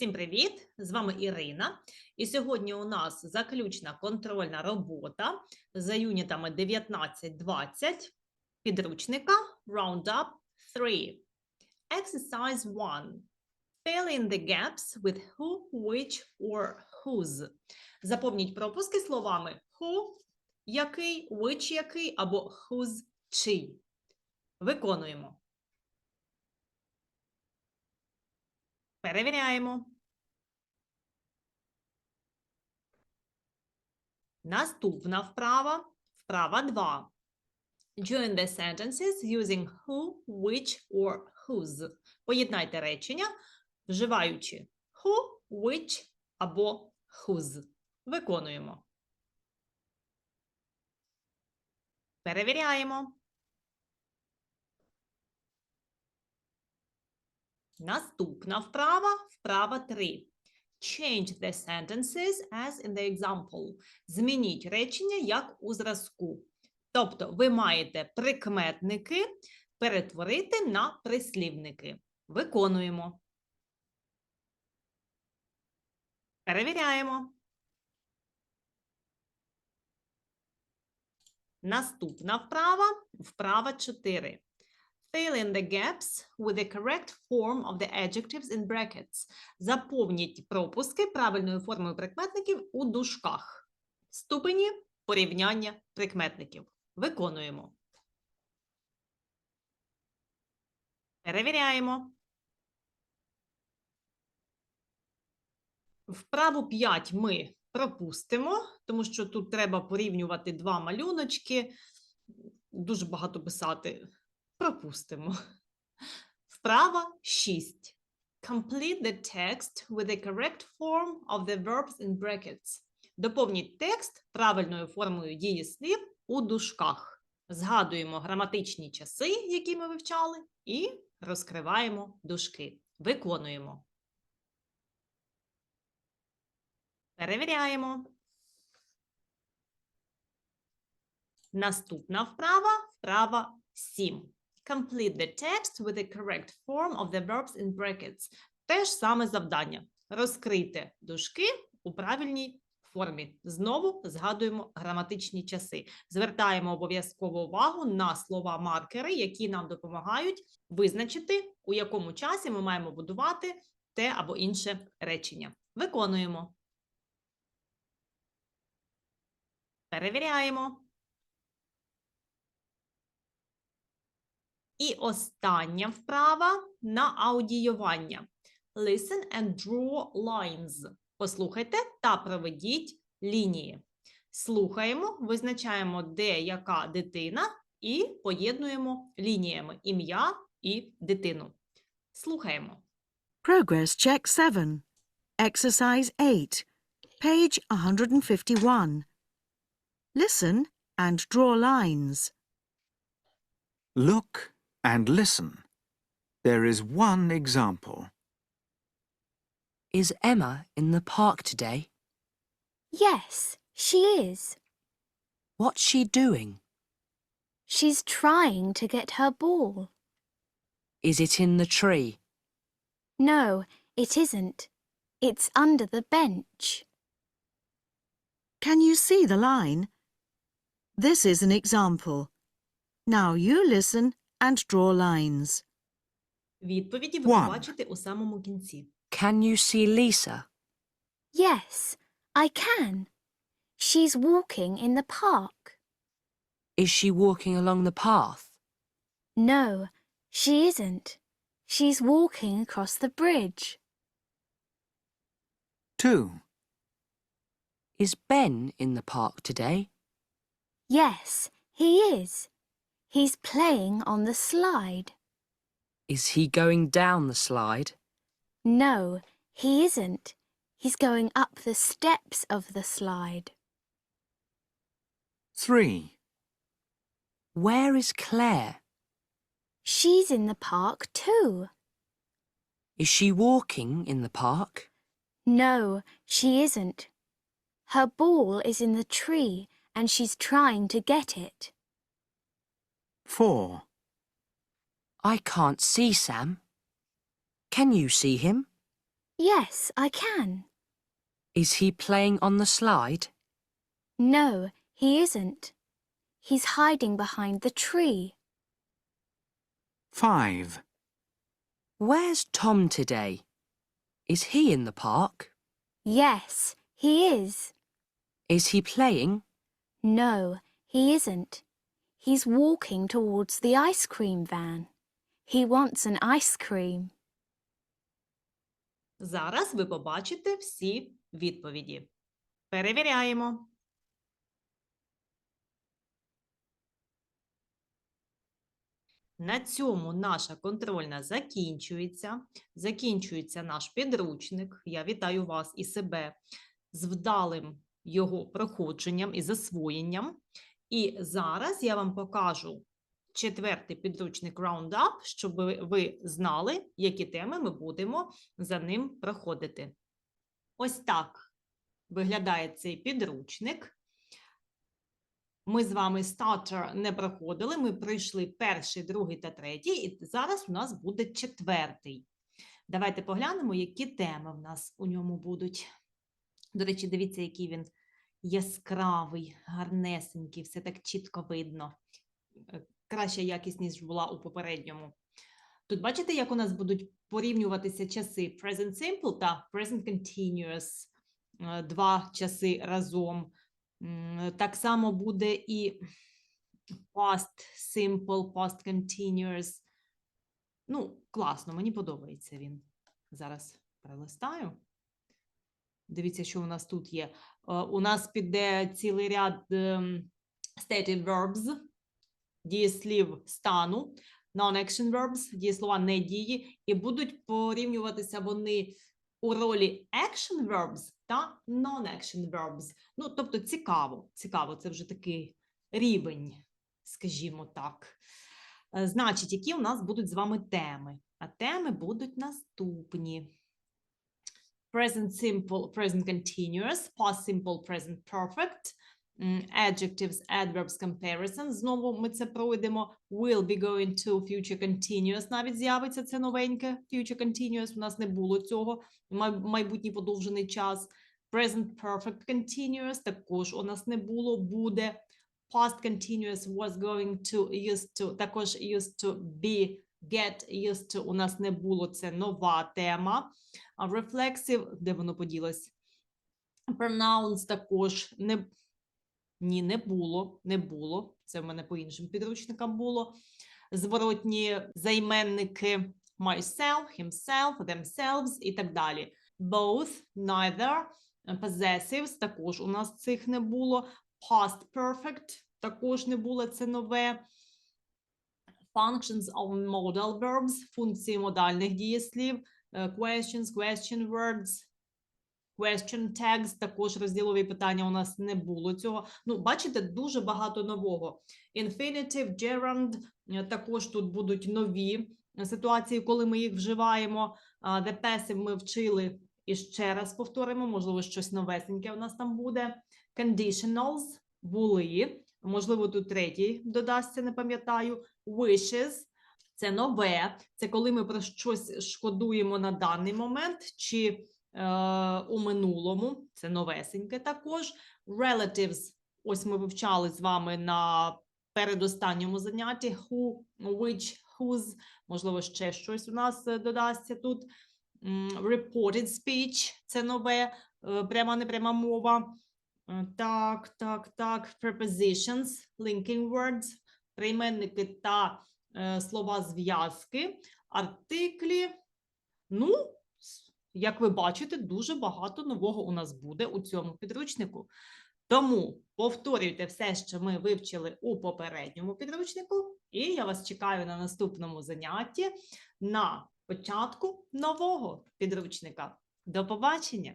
Всім привіт! З вами Ірина. І сьогодні у нас заключна контрольна робота за юнітами 19-20 підручника Roundup 3. Exercise 1. Fill in the gaps with who, which or whose. Заповніть пропуски словами who, який, which який або whose чий. Виконуємо. Перевіряємо. Наступна вправа. Вправа 2. Join the sentences using who, which or whose. Поєднайте речення, вживаючи who, which або whose. Виконуємо. Перевіряємо. Наступна вправа, вправа 3. Change the sentences as in the example. Змініть речення як у зразку. Тобто ви маєте прикметники перетворити на прислівники. Виконуємо. Перевіряємо. Наступна вправа, вправа 4. Fill in the gaps with the correct form of the adjectives in brackets. Заповніть пропуски правильною формою прикметників у дужках. Ступені порівняння прикметників. Виконуємо. Перевіряємо. Вправу 5 ми пропустимо, тому що тут треба порівнювати два малюночки. Дуже багато писати. Пропустимо. Вправа 6. Complete the text with the correct form of the verbs in brackets. Доповніть текст правильною формою дієслів у дужках. Згадуємо граматичні часи, які ми вивчали, і розкриваємо дужки. Виконуємо. Перевіряємо. Наступна вправа вправа 7. Complete the text with the correct form of the verbs in brackets. Те ж саме завдання. Розкрийте дужки у правильній формі. Знову згадуємо граматичні часи. Звертаємо обов'язково увагу на слова-маркери, які нам допомагають визначити, у якому часі ми маємо будувати те або інше речення. Виконуємо. Перевіряємо. І остання вправа на аудіювання. Listen and draw lines. Послухайте та проведіть лінії. Слухаємо, визначаємо, де яка дитина, і поєднуємо лініями ім'я і дитину. Слухаємо. Progress check 7. Exercise 8. Page 151. Listen and draw lines. Look and listen. There is one example. Is Emma in the park today? Yes, she is. What's she doing? She's trying to get her ball. Is it in the tree? No, it isn't. It's under the bench. Can you see the line? This is an example. Now you listen and draw lines. Відповіді ви One. побачите у самому кінці. Can you see Lisa? Yes, I can. She's walking in the park. Is she walking along the path? No, she isn't. She's walking across the bridge. 2. Is Ben in the park today? Yes, he is. He's playing on the slide. Is he going down the slide? No, he isn't. He's going up the steps of the slide. 3. Where is Claire? She's in the park too. Is she walking in the park? No, she isn't. Her ball is in the tree and she's trying to get it. 4. I can't see Sam. Can you see him? Yes, I can. Is he playing on the slide? No, he isn't. He's hiding behind the tree. 5. Where's Tom today? Is he in the park? Yes, he is. Is he playing? No, he isn't. He's walking towards the ice cream van. He wants an ice cream. Зараз ви побачите всі відповіді. Перевіряємо. На цьому наша контрольна закінчується. Закінчується наш підручник. Я вітаю вас і себе з вдалим його проходженням і засвоєнням. І зараз я вам покажу четвертий підручник Roundup, щоб ви- знали, які теми ми будемо за ним проходити. Ось так виглядає цей підручник. Ми з вами стартер не проходили. Ми пройшли перший, другий та третій, і зараз у нас буде четвертий. Давайте поглянемо, які теми в нас у ньому будуть. До речі, дивіться, який він яскравий, гарнесенький, все так чітко видно. Е, Краща якість, ніж була у попередньому. Тут бачите, як у нас будуть порівнюватися часи present simple та present continuous. Е, Два часи разом. Так само буде і past simple, past continuous. Ну, класно, мені подобається він. Зараз пролистаю. Дивіться, що у нас тут є. Е, У нас піде цілий ряд ем, stated verbs, дієслів стану, non-action verbs, дієслова не дії, і будуть порівнюватися вони у ролі action verbs та non-action verbs. Ну, тобто цікаво, цікаво, це вже такий рівень, скажімо так. Е, Значить, які у нас будуть з вами теми? А теми будуть наступні. Present simple, present continuous, past simple, present perfect, adjectives, adverbs, comparison. Знову ми це пройдемо. Will be going to future continuous. Навіть з'явиться це новеньке. Future continuous. У нас не було цього. Майбутній подовжений час. Present perfect continuous. Також у нас не було. Буде. Past continuous was going to, used to. Також used to be, get used to. У нас не було. Це нова тема. Reflexive, де воно поділось? Pronouns також не ні, не було, не було. Це в мене по іншим підручникам було. Зворотні займенники myself, himself, themselves і так далі. Both, neither, possessives також у нас цих не було. Past perfect також не було, це нове. Functions of modal verbs, функції модальних дієслів, е, questions, question words, question tags, також розділові питання у нас не було цього. Ну, бачите, дуже багато нового. Infinitive, gerund, е, також тут будуть нові ситуації, коли ми їх вживаємо. The passive ми вчили і ще раз повторимо, можливо, щось новесеньке у нас там буде. Conditionals були, можливо, тут третій додасться, не пам'ятаю. Wishes – це нове, це коли ми про щось шкодуємо на даний момент, чи е, у минулому, це новесеньке також. Relatives, ось ми вивчали з вами на передостанньому занятті. Who, which, whose, можливо, ще щось у нас е, додасться тут. Reported speech – це нове, е, пряма непряма мова. Е, Так, так, так. Prepositions, linking words, прийменники та слова зв'язки, артиклі. Ну, як ви бачите, дуже багато нового у нас буде у цьому підручнику. Тому повторюйте все, що ми вивчили у попередньому підручнику, і я вас чекаю на наступному занятті на початку нового підручника. До побачення!